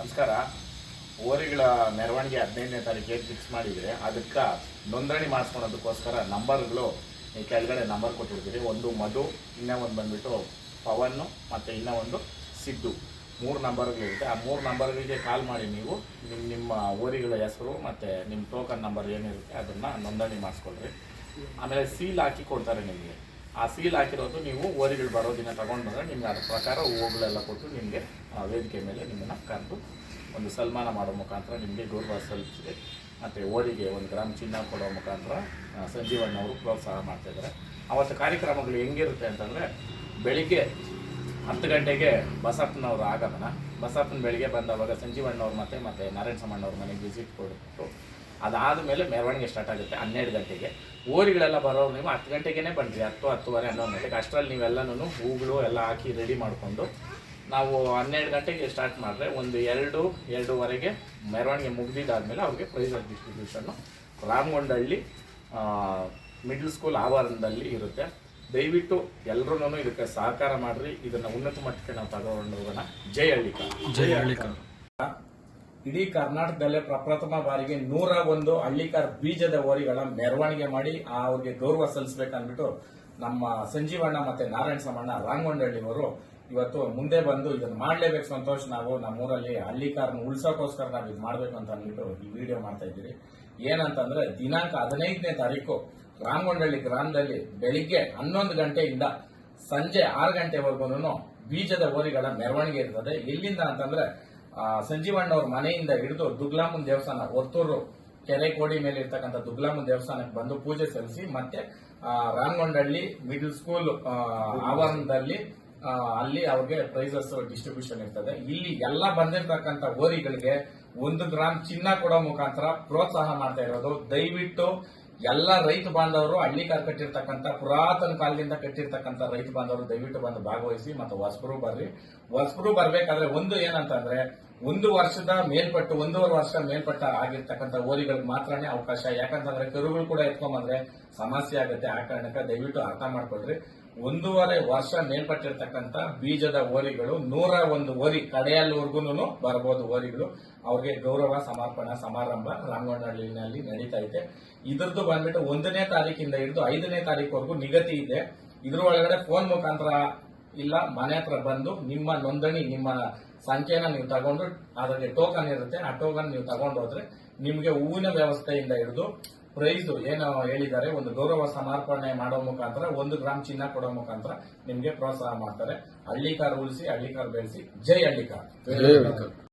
ನಮಸ್ಕಾರ. ಓರಿಗಳ ಮೆರವಣಿಗೆ ಹದಿನೈದನೇ ತಾರೀಕಿಗೆ ಫಿಕ್ಸ್ ಮಾಡಿದರೆ? ಅದಕ್ಕೆ ನೋಂದಣಿ ಮಾಡಿಸ್ಕೊಳೋದಕ್ಕೋಸ್ಕರ ನಂಬರ್ಗಳು ಈ ಕೆಳಗಡೆ ನಂಬರ್ ಕೊಟ್ಟಿರ್ತೀರಿ. ಒಂದು ಮಧು, ಇನ್ನೂ ಒಂದು ಬಂದುಬಿಟ್ಟು ಪವನ್ನು ಮತ್ತು ಇನ್ನೂ ಒಂದು ಸಿದ್ದು. ಮೂರು ನಂಬರ್ಗಳಿರುತ್ತೆ ಆ ಮೂರು ನಂಬರ್ಗಳಿಗೆ ಕಾಲ್ ಮಾಡಿ ನೀವು ನಿಮ್ಮ ನಿಮ್ಮ ಓರಿಗಳ ಹೆಸರು ಮತ್ತು ನಿಮ್ಮ ಟೋಕನ್ ನಂಬರ್ ಏನಿರುತ್ತೆ ಅದನ್ನು ನೋಂದಣಿ ಮಾಡಿಸ್ಕೊಳ್ರಿ. ಆಮೇಲೆ ಸೀಲ್ ಹಾಕಿ ಕೊಡ್ತಾರೆ ನಿಮಗೆ. ಆ ಸೀಲ್ ಹಾಕಿರೋದು ನೀವು ಓರಿಗಳು ಬರೋ ದಿನ ತಗೊಂಡು ಬಂದರೆ ನಿಮ್ಗೆ ಅದ್ರ ಪ್ರಕಾರ ಹೂವುಗಳೆಲ್ಲ ಕೊಟ್ಟು ನಿಮಗೆ ವೇದಿಕೆ ಮೇಲೆ ನಿಮ್ಮನ್ನು ಕರೆದು ಒಂದು ಸನ್ಮಾನ ಮಾಡೋ ಮುಖಾಂತರ ನಿಮಗೆ ಗೌರವ ಸಲ್ಲಿಸಿದೆ ಮತ್ತು ಓರಿಗೆ ಒಂದು ಗ್ರಾಮ್ ಚಿನ್ನ ಕೊಡೋ ಮುಖಾಂತರ ಸಂಜೀವಣ್ಣ ಅವರು ಪ್ರೋತ್ಸಾಹ ಮಾಡ್ತಾಯಿದ್ದಾರೆ ಅವತ್ತು ಕಾರ್ಯಕ್ರಮಗಳು ಹೆಂಗಿರುತ್ತೆ ಅಂತಂದರೆ ಬೆಳಿಗ್ಗೆ ಹತ್ತು ಗಂಟೆಗೆ ಬಸಪ್ಪನವರು ಆಗಮನ. ಬಸಪ್ಪನ ಬೆಳಿಗ್ಗೆ ಬಂದವಾಗ ಸಂಜೀವಣ್ಣವ್ರು ಮತ್ತು, ಮತ್ತೆ ನಾರಾಯಣ ಸಮಣ್ಣವ್ರ ಮನೆಗೆ ವಿಸಿಟ್ ಕೊಟ್ಟು ಅದಾದಮೇಲೆ ಮೆರವಣಿಗೆ ಸ್ಟಾರ್ಟ್ ಆಗುತ್ತೆ, ಹನ್ನೆರಡು ಗಂಟೆಗೆ. ಓರಿಗಳೆಲ್ಲ ಬರೋರು ನೀವು ಹತ್ತು ಗಂಟೆಗೆ ಬನ್ನಿರಿ ಹತ್ತು, ಹತ್ತುವರೆ ಹನ್ನೊಂದು ಗಂಟೆಗೆ ಅಷ್ಟರಲ್ಲಿ ನೀವೆಲ್ಲನೂ ಹೂಗಳು ಎಲ್ಲ ಹಾಕಿ ರೆಡಿ ಮಾಡಿಕೊಂಡು ನಾವು ಹನ್ನೆರಡು ಗಂಟೆಗೆ ಸ್ಟಾರ್ಟ್ ಮಾಡಿದ್ರೆ ಒಂದು ಎರಡು, ಎರಡೂವರೆಗೆ ಮೆರವಣಿಗೆ ಮೇಲೆ ಅವ್ರಿಗೆ prize distribution Ramagondanahalli middle school ಆವರಣದಲ್ಲಿ ಇರುತ್ತೆ. ದಯವಿಟ್ಟು ಎಲ್ಲರೂ ಇದಕ್ಕೆ ಸಹಕಾರ ಮಾಡಿರಿ. ಇದನ್ನು ಉನ್ನತ ಮಟ್ಟಕ್ಕೆ ನಾವು ತಗೊಂಡು ಹೋಗೋಣ ಜೈ ಹಳ್ಳಿಕ ಜೈ ಹಳ್ಳಿಕರ್. ಇಡೀ ಕರ್ನಾಟಕದಲ್ಲೇ ಪ್ರಪ್ರಥಮ ಬಾರಿಗೆ ನೂರ ಒಂದು ಹಳ್ಳಿಕಾರ್ ಬೀಜದ ಓರಿಗಳ ಮೆರವಣಿಗೆ ಮಾಡಿ ಅವ್ರಿಗೆ ಗೌರವ ಸಲ್ಲಿಸಬೇಕಂದ್ಬಿಟ್ಟು ನಮ್ಮ ಸಂಜೀವಣ್ಣ ಮತ್ತೆ ನಾರಾಯಣ ಸಮಣ್ಣ ರಾಂಗೊಂಡಹಳ್ಳಿಯವರು ಇವತ್ತು ಮುಂದೆ ಬಂದು ಇದನ್ನ ಮಾಡಲೇಬೇಕು ಸಂತೋಷ, ನಾವು ನಮ್ಮೂರಲ್ಲಿ ಹಳ್ಳಿಕಾರನ ಉಳ್ಸೋಕೋಸ್ಕರ ನಾವು ಇದು ಮಾಡಬೇಕು ಅಂತ ಅಂದ್ಬಿಟ್ಟು ಈ ವಿಡಿಯೋ ಮಾಡ್ತಾ ಇದ್ದೀರಿ ಏನಂತಂದ್ರೆ ದಿನಾಂಕ ಹದಿನೈದನೇ ತಾರೀಕು ರಾಮಗೊಂಡಹಳ್ಳಿ ಗ್ರಾಮದಲ್ಲಿ ಬೆಳಿಗ್ಗೆ ಹನ್ನೊಂದು ಗಂಟೆಯಿಂದ ಸಂಜೆ ಆರು ಗಂಟೆವರೆಗೂ ಬೀಜದ ಓರಿಗಳ ಮೆರವಣಿಗೆ ಇರ್ತದೆ. ಎಲ್ಲಿಂದ ಅಂತಂದ್ರೆ ಸಂಜೀವಣ್ಣವ್ರ ಮನೆಯಿಂದ ಹಿಡಿದು ದುಗ್ಲಾಮನ್ ದೇವಸ್ಥಾನ ಒತ್ತೂರು ಕೆರೆ ಕೋಡಿ ಮೇಲೆ ಇರ್ತಕ್ಕಂಥ ದುಗ್ಲಾಮನ್ ದೇವಸ್ಥಾನಕ್ಕೆ ಬಂದು ಪೂಜೆ ಸಲ್ಲಿಸಿ ಮತ್ತೆ ರಾಮಗೊಂಡಹಳ್ಳಿ ಮಿಡಿಲ್ ಸ್ಕೂಲ್ ಆವರಣದಲ್ಲಿ ಅಲ್ಲಿ ಅವ್ರಿಗೆ ಪ್ರೈಸಸ್ ಡಿಸ್ಟ್ರಿಬ್ಯೂಷನ್ ಇರ್ತದೆ. ಇಲ್ಲಿ ಎಲ್ಲ ಬಂದಿರತಕ್ಕಂಥ ಓರಿಗಳಿಗೆ ಒಂದು ಗ್ರಾಮ್ ಚಿನ್ನ ಕೊಡೋ ಮುಖಾಂತರ ಪ್ರೋತ್ಸಾಹ ಮಾಡ್ತಾ ಇರೋದು. ದಯವಿಟ್ಟು ಎಲ್ಲ ರೈತ ಬಾಂಧವರು ಹಳ್ಳಿಕಾರ್ ಕಟ್ಟಿರ್ತಕ್ಕಂಥ ಪುರಾತನ ಕಾಲದಿಂದ ಕಟ್ಟಿರ್ತಕ್ಕಂಥ ರೈತ ಬಾಂಧವರು ದಯವಿಟ್ಟು ಬಂದು ಭಾಗವಹಿಸಿ, ಮತ್ತು ಹೊಸಬರು ಬರ್ರಿ. ಹೊಸಬರು ಬರಬೇಕಾದ್ರೆ ಒಂದು ಏನಂತಂದ್ರೆ, ಒಂದು ವರ್ಷದ ಮೇಲ್ಪಟ್ಟು, ಒಂದೂವರೆ ವರ್ಷ ಮೇಲ್ಪಟ್ಟ ಆಗಿರ್ತಕ್ಕಂಥ ಓರಿಗಳಿಗೆ ಮಾತ್ರನೇ ಅವಕಾಶ. ಯಾಕಂತಂದ್ರೆ ಕರುಗಳು ಕೂಡ ಎತ್ಕೊಂಬಂದ್ರೆ ಸಮಸ್ಯೆ ಆಗುತ್ತೆ. ಆ ಕಾರಣಕ್ಕೆ ದಯವಿಟ್ಟು ಅರ್ಥ ಮಾಡ್ಕೊಳ್ರಿ. ಒಂದೂವರೆ ವರ್ಷ ಮೇಲ್ಪಟ್ಟಿರ್ತಕ್ಕಂಥ ಬೀಜದ ಓರಿಗಳು, ನೂರ ಒಂದು ಓರಿ ಕಡೆಯಲ್ಲಿವರೆಗೂ ಬರಬಹುದು ಓರಿಗಳು. ಅವ್ರಿಗೆ ಗೌರವ, ಸಮರ್ಪಣಾ, ಸಮಾರಂಭ ರಾಮಗೊಂಡಹಳ್ಳಿನಲ್ಲಿ ನಡೀತಾ ಇದೆ. ಇದ್ರದ್ದು ಬಂದ್ಬಿಟ್ಟು ಒಂದನೇ ತಾರೀಕಿಂದ ಹಿಡಿದು ಐದನೇ ತಾರೀಕುವರೆಗೂ ನಿಗದಿ ಇದೆ. ಇದ್ರ ಒಳಗಡೆ ಫೋನ್ ಮುಖಾಂತರ ಇಲ್ಲ, ಮನೆ ಹತ್ರ ಬಂದು ನಿಮ್ಮ ನೋಂದಣಿ, ನಿಮ್ಮ ಸಂಖ್ಯೆನ ನೀವು ತಗೊಂಡು ಅದಕ್ಕೆ ಟೋಕನ್ ಇರುತ್ತೆ. ಆ ಟೋಕನ್ ನೀವು ತಗೊಂಡು ಹೋದ್ರೆ ನಿಮ್ಗೆ ಹೂವಿನ ವ್ಯವಸ್ಥೆಯಿಂದ ಹಿಡಿದು ಪ್ರೈಸ್ ಏನು ಹೇಳಿದ್ದಾರೆ, ಒಂದು ಗೌರವ ಸಮರ್ಪಣೆ ಮಾಡೋ ಮುಖಾಂತರ, ಒಂದು ಗ್ರಾಮ್ ಚಿನ್ನ ಕೊಡೋ ಮುಖಾಂತರ ನಿಮ್ಗೆ ಪ್ರೋತ್ಸಾಹ ಮಾಡ್ತಾರೆ. ಹಳ್ಳಿಕಾರ್ ಉಳಿಸಿ, ಹಳ್ಳಿಕಾರ್ ಬೆಳೆಸಿ. ಜೈ ಹಳ್ಳಿಕಾರ್.